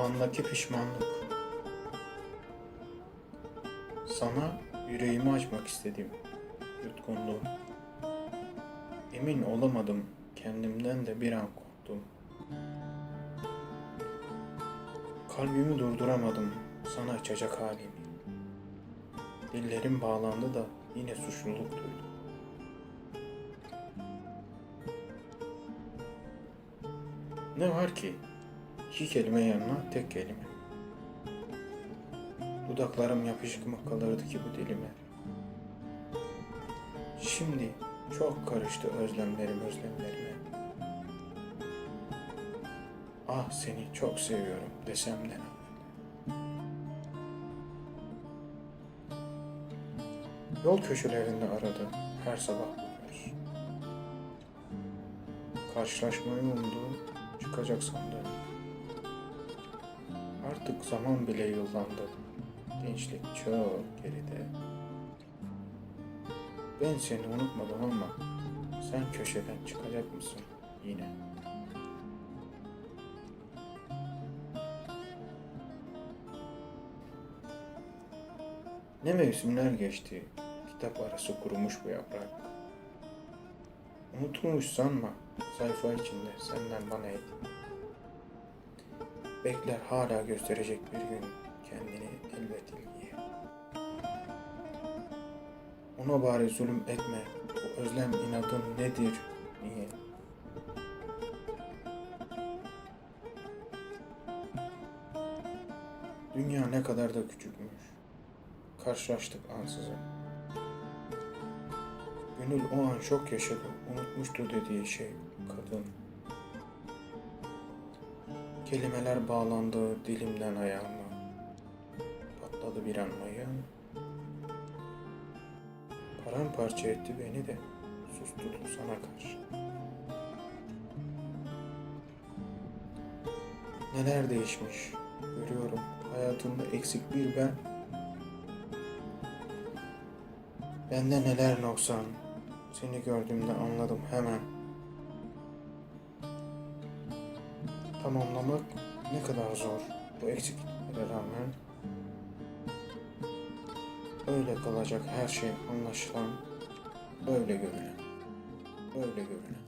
andaki pişmanlık. Sana yüreğimi açmak istedim. Yutkunluğum. Emin olamadım. Kendimden de bir an korktum. Kalbimi durduramadım sana açacak halimi. Dillerim bağlandı da yine suçluluk duydum. Ne var ki? İki kelime yanına tek kelime. Dudaklarım yapışık mı kalırdı ki bu dilime? Şimdi çok karıştı özlemlerim özlemlerime. Ah seni çok seviyorum desem de? Yol köşelerinde aradı her sabah buluyoruz. Karşılaşmayı umduğum çıkacak sandım. Artık zaman bile yıllandı. Gençlik çok geride. Ben seni unutmadım ama sen köşeden çıkacak mısın yine? Ne mevsimler geçti, kitap arası kurumuş bu yaprak. Unutulmuş sanma, sayfa içinde senden bana et. Bekler hala gösterecek bir gün kendini elbet ilgiye. Ona bari zulüm etme, bu özlem inadın nedir, niye? Dünya ne kadar da küçükmüş. Karşılaştık ansızın. Gönül o an şok yaşadı, unutmuştu dediği şey kadın. Kelimeler bağlandı dilimden ayağıma. Patladı bir an mayın. Paramparça etti beni de susturdu sana karşı. Neler değişmiş görüyorum hayatımda eksik bir ben. Bende neler noksan seni gördüğümde anladım hemen. Tamamlamak ne kadar zor bu eksikliklere rağmen. Öyle kalacak her şey anlaşılan, böyle görünen, böyle görünen.